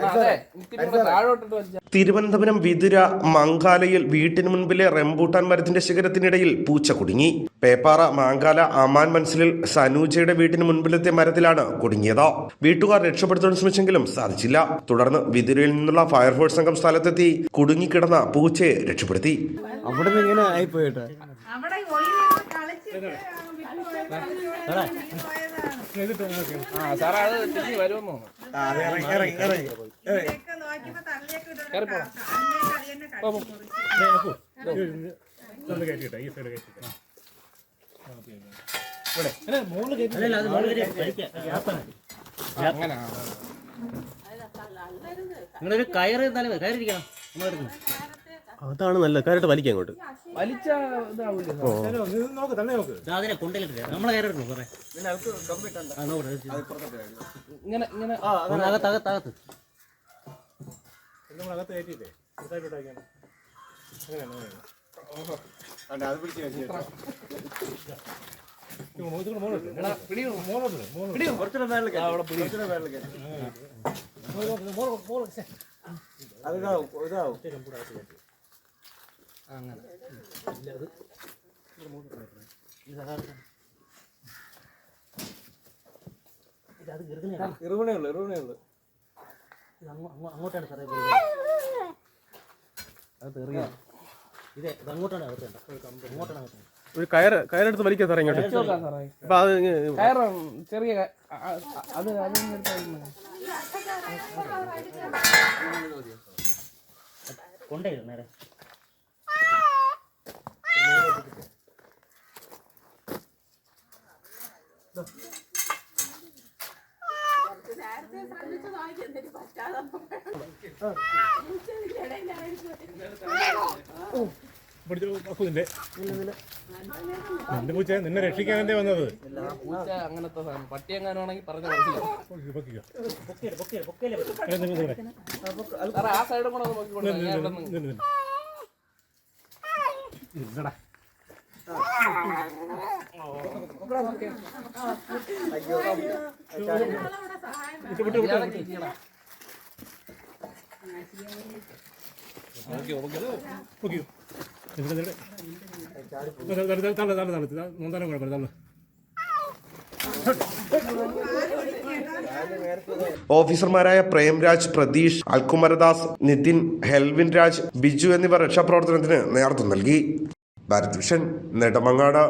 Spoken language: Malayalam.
വലിച്ച തിരുവനന്തപുരം വിതുര മങ്കാലയിൽ വീട്ടിന് മുൻപിലെ റംബൂട്ടാൻ മരത്തിന്റെ ശിഖരത്തിനിടയിൽ പൂച്ച കുടുങ്ങി. പേപ്പാറ മാങ്കാല ആമാൻ മൻസിലിൽ സനൂജയുടെ വീട്ടിന് മുൻപിലെത്തിയ മരത്തിലാണ് കുടുങ്ങിയത്. വീട്ടുകാർ രക്ഷപ്പെടുത്താൻ ശ്രമിച്ചെങ്കിലും സാധിച്ചില്ല. തുടർന്ന് വിതുരയിൽ നിന്നുള്ള ഫയർഫോഴ്സ് സംഘം സ്ഥലത്തെത്തി കുടുങ്ങിക്കിടന്ന പൂച്ചയെ രക്ഷപ്പെടുത്തി. അവിടെ ഇങ്ങനെ ആയിപ്പോയിട്ടാ? ആ. നിങ്ങളൊരു കയറ് കയറിയിരിക്കണം അതാണ് നല്ലത് കയറിട്ട് വലിക്കാം അങ്ങോട്ട് വലിച്ച അതിനെ കൊണ്ടിലിട്ട് നമ്മളെ കയറെടുക്കും കുറെ ഇങ്ങനെ ഇങ്ങനെ ഒന്ന് അകത്ത് അകത്ത് അകത്ത്. എടാ, പിടിയോ അങ്ങനെ ഇത് അത് ഗർഭിണിയാണ് ഇറുവണേ ഉള്ളു ഇറുവണേ ഉള്ളു അങ്ങോ- അങ്ങോ- അങ്ങോട്ടാണ് സാറേ അത് തെറിയ ഇത് അങ്ങോട്ടാണ് അകത്ത് വേണ്ട അങ്ങോട്ടാണ് അകത്ത് ഒരു കയറ് കയറെടുത്ത് വലിക്കാം സാറേ ഇങ്ങോട്ട്. അപ്പൊ അത് ഇങ്ങ് ചെറിയ ക- ആ- ആ- അത് അതൊന്നും എടുത്ത് കളയുന്നു. കൊണ്ടേ ഇട് നിന്നെ രക്ഷിക്കാനല്ലേ വന്നത് പൂച്ച അങ്ങനത്തെ പട്ടി എങ്ങാനാണെങ്കിൽ പറഞ്ഞു ഓ ആ സൈഡും കൂടെ നോക്കിക്കൊണ്ട് ഞാൻ നൊന്താനും കുഴപ്പമില്ല, തള്ളു. ഓഫീസർമാരായ പ്രേംരാജ് പ്രതീഷ് അൽകുമരദാസ് നിതിൻ ഹെൽവിൻ രാജ് ബിജു എന്നിവർ രക്ഷാപ്രവർത്തനത്തിന് നേതൃത്വം നൽകി. ഭാരത് വിഷൻ നെടുമങ്ങാട്.